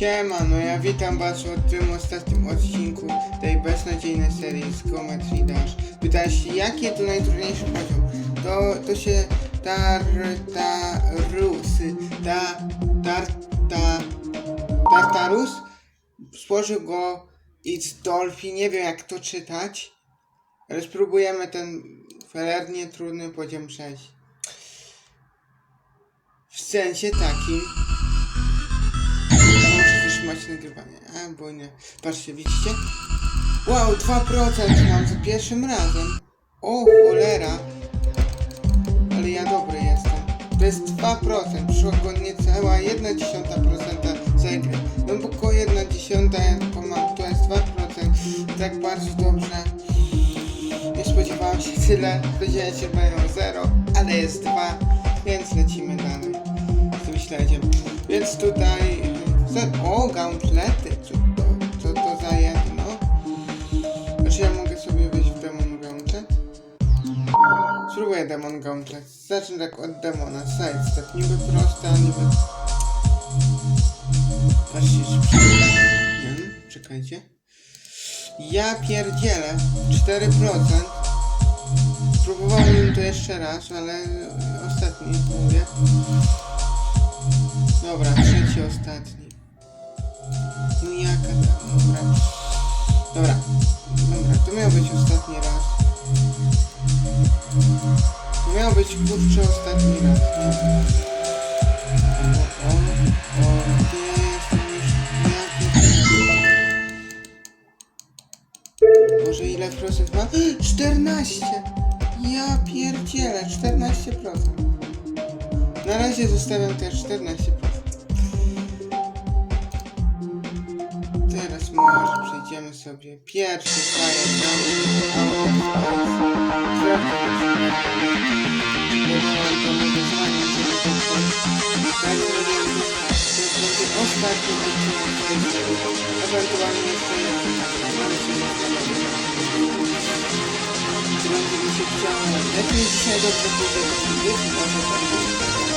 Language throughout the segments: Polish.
Siema, no ja witam was w tym ostatnim odcinku tej beznadziejnej serii z Geometry Dash. Pytasz jaki to najtrudniejszy poziom? To, to się Tartarusy, ta, tar, ta, Tartarus stworzył go It's Dolphin, nie wiem jak to czytać, ale spróbujemy ten cholernie trudny poziom przejść. W sensie takim, zatrzymać nagrywanie. A, bo nie. Patrzcie, widzicie? Wow, 2% mam za pierwszym razem. O, cholera. Ale ja dobry jestem. To jest 2%. Przyszło niecała 1,1% za grę. No bo około 1,1 ja tylko mam. To jest 2%. Tak bardzo dobrze. Nie spodziewałem się tyle. Spodziewałem się, mają 0, ale jest 2. Więc lecimy dalej z tym śledziem. Więc tutaj... O, gauntlety! Co to, co to za jedno? Znaczy ja mogę sobie wejść w Demon Gauntlet? Spróbuję Demon Gauntlet. Zacznę tak od demona. Sidestep. Niby prosta, niby... Patrzcie, przyjdę. Czekajcie. Ja pierdzielę. 4%. Spróbowałem to jeszcze raz, ale ostatni mówię. Dobra, trzeci, ostatni. No jaka ta, dobra. Dobra, dobra, to miał być ostatni raz. To miał być kurczę ostatni raz, nie? O, o, o, ja jestem już, ja pierdzielę. Boże, ile procent ma? 14! Ja pierdzielę, 14%. Na razie zostawiam też 14%. Może przejdziemy sobie pierwszy fire Ostatni odcinek, ewentualnie jeszcze jeden. Będzie mi się chciało? Lepiej dzisiaj dobrze siebie, może tak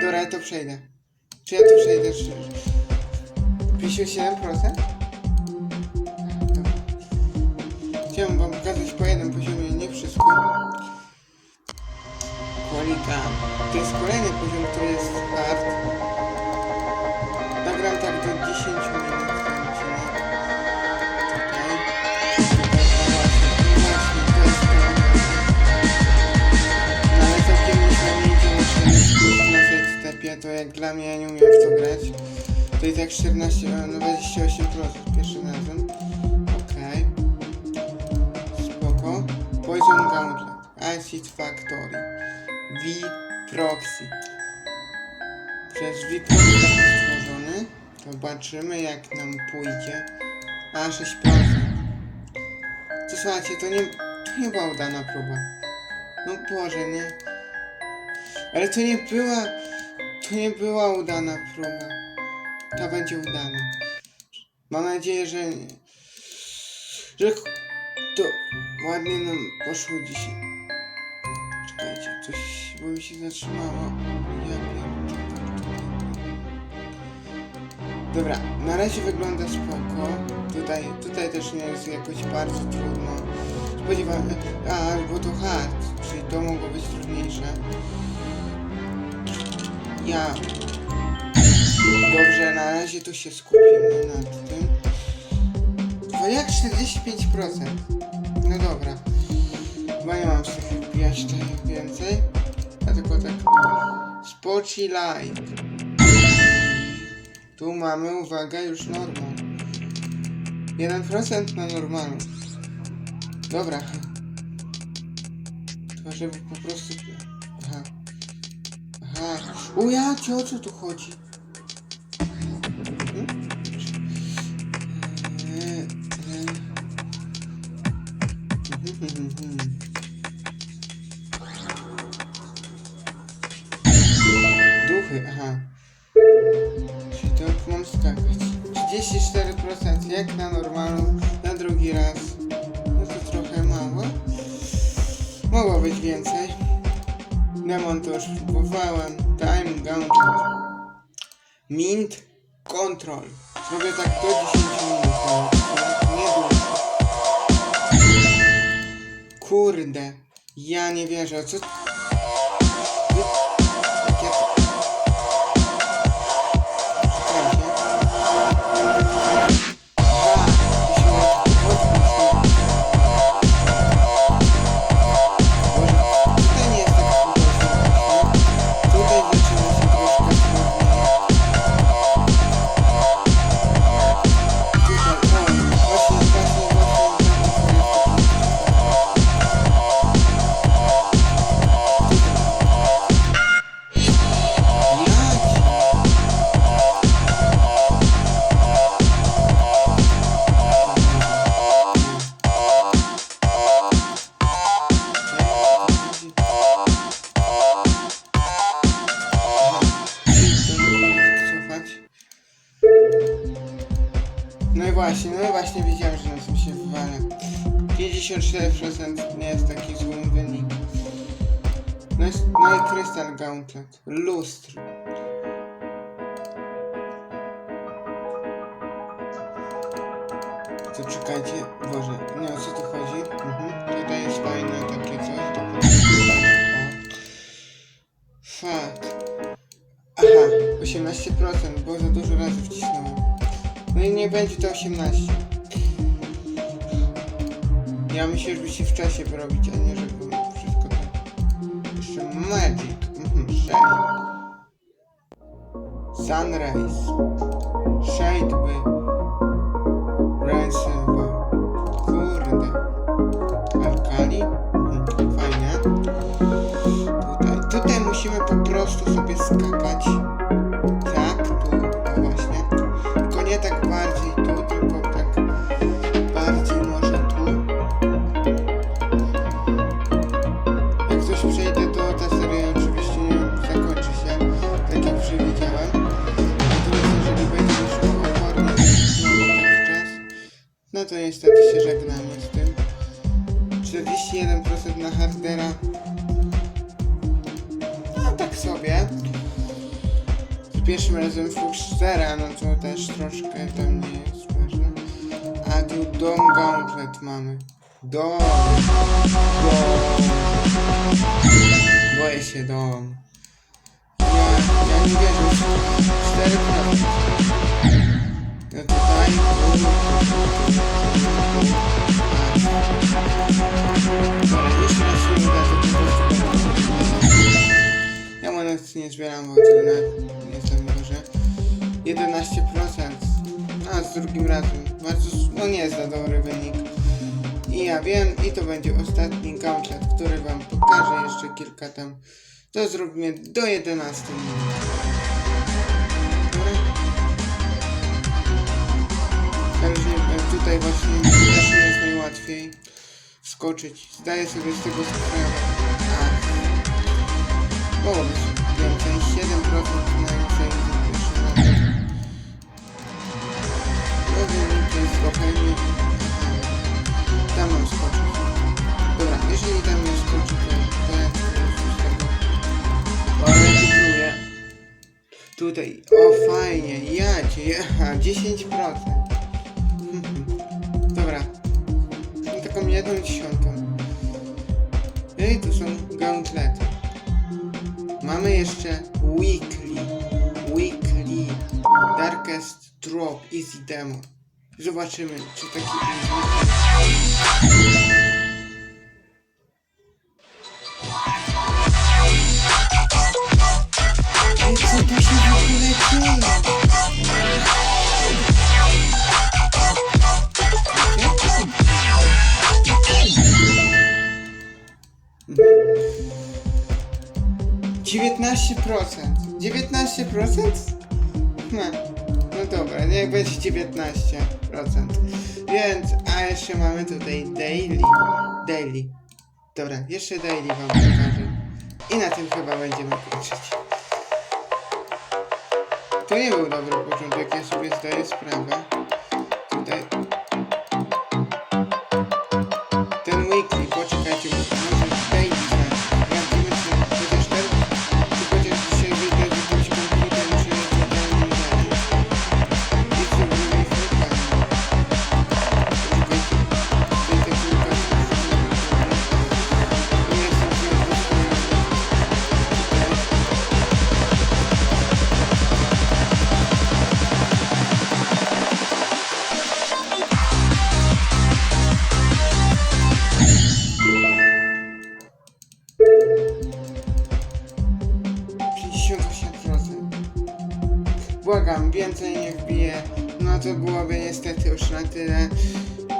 Dobra, ja to przejdę. Czy ja to przejdę? Czy... 57%? 10 minut. No to jak dla mnie ja nie umiem w to grać to i tak 14, no 28 procent pierwszym razem. Okej. Okay. spoko. Poison Gauntlet. Acid Factory. V-Proxy przez V-Proxy Zobaczymy jak nam pójdzie. A 6%. To słuchajcie, to nie, to nie była udana próba. No Boże, nie. Ale to nie była, to nie była udana próba. Ta będzie udana. Mam nadzieję, że, że to ładnie nam poszło dzisiaj. Czekajcie, coś, bo mi się zatrzymało. Dobra, na razie wygląda spoko. Tutaj, tutaj też nie jest jakoś bardzo trudno. Spodziewałem, a, bo to hard, czyli to mogło być trudniejsze. Ja. Dobrze, na razie to się skupimy nad tym. To jak 45%? No dobra. Chyba nie mam z tych tutaj więcej. A tylko tak. Spoci light. Tu mamy, uwaga, już normal. 1% na normalu. Dobra. To żeby po prostu... Aha. Aha. O ja, o co tu chodzi? Więcej. Demon to już próbowałem. Time Gauntlet. Mint Control. Zrobię tak do 10 minut. Nie dłużej. Kurde. Ja nie wierzę. Co... właśnie, no właśnie wiedziałem, że na tym się wywalę. 54% nie jest taki zły wynik. No i, no i Crystal Gauntlet. Lustro. To czekajcie, Boże, nie o co tu chodzi? Mhm. Tutaj jest fajne takie coś. O. Fuck. Aha, 18%, bo za dużo razy wcisnąłem. No i nie będzie to 18. Ja myślę, żeby się w czasie wyrobić, a nie żeby wszystko tak. Jeszcze Magic. Mhm, Shade. Sunrise. Shade by. Kurde. Alkali. Mhm, fajnie. Tutaj, tutaj musimy po prostu sobie skakać. Tak bardziej tu, tylko tak bardziej może tu. Jak coś przejdę, to ta seria oczywiście nie zakończy się, tak jak przewidziałem. Natomiast jeżeli będzie już opornie znowu taki czas, no to niestety się żegnamy z tym. 41% na hardera. No tak sobie. Pierwszym razem Fuchsera, no to też troszkę tam nie jest ważne. A tu Dom Gauntlet mamy. Dom. Dom. Boję się dom. Ja, ja nie wierzę. 4 No tutaj. Dobra, jeszcze raz się uda, to po prostu Ja monet nie zbieram, bo to na. 11%. A z drugim razem. No nie jest za dobry wynik. I ja wiem, i to będzie ostatni gauntlet, który wam pokażę jeszcze kilka tam. To zróbmy do 11 minut. Także tutaj właśnie też nie jest najłatwiej wskoczyć. Zdaję sobie z tego sprawę. A, Mogło być więcej, 7% na Tutaj, o fajnie, ja cię, aha, 10%. Mhm. Dobra. Taką jedną dziesiątą. I tu są gauntlety. Mamy jeszcze weekly. Weekly. Darkest Drop Easy Demo. Zobaczymy, czy taki 19%. 19%? Hm. No, dobra, niech będzie 19%. Więc, a jeszcze mamy tutaj daily. Daily. Dobra, jeszcze daily wam pokażę. I na tym chyba będziemy kończyć. tenho, Gabriel, para juntar aqui sobre esse 10 pra cá. 10. Więcej nie wbiję. No to byłoby niestety już na tyle.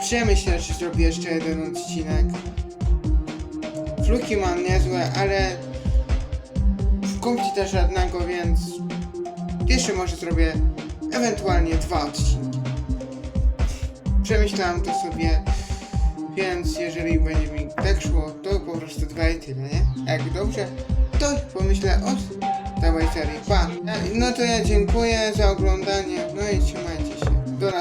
Przemyślę, czy zrobię jeszcze jeden odcinek. Fluki mam niezłe, ale w komputerze żadnego, więc jeszcze może zrobię ewentualnie dwa odcinki. Przemyślałem to sobie, więc jeżeli będzie mi tak szło, to po prostu dwa i tyle, nie? A Jak dobrze, to pomyślę od całej serii. Pa! No to ja dziękuję za oglądanie, no i trzymajcie.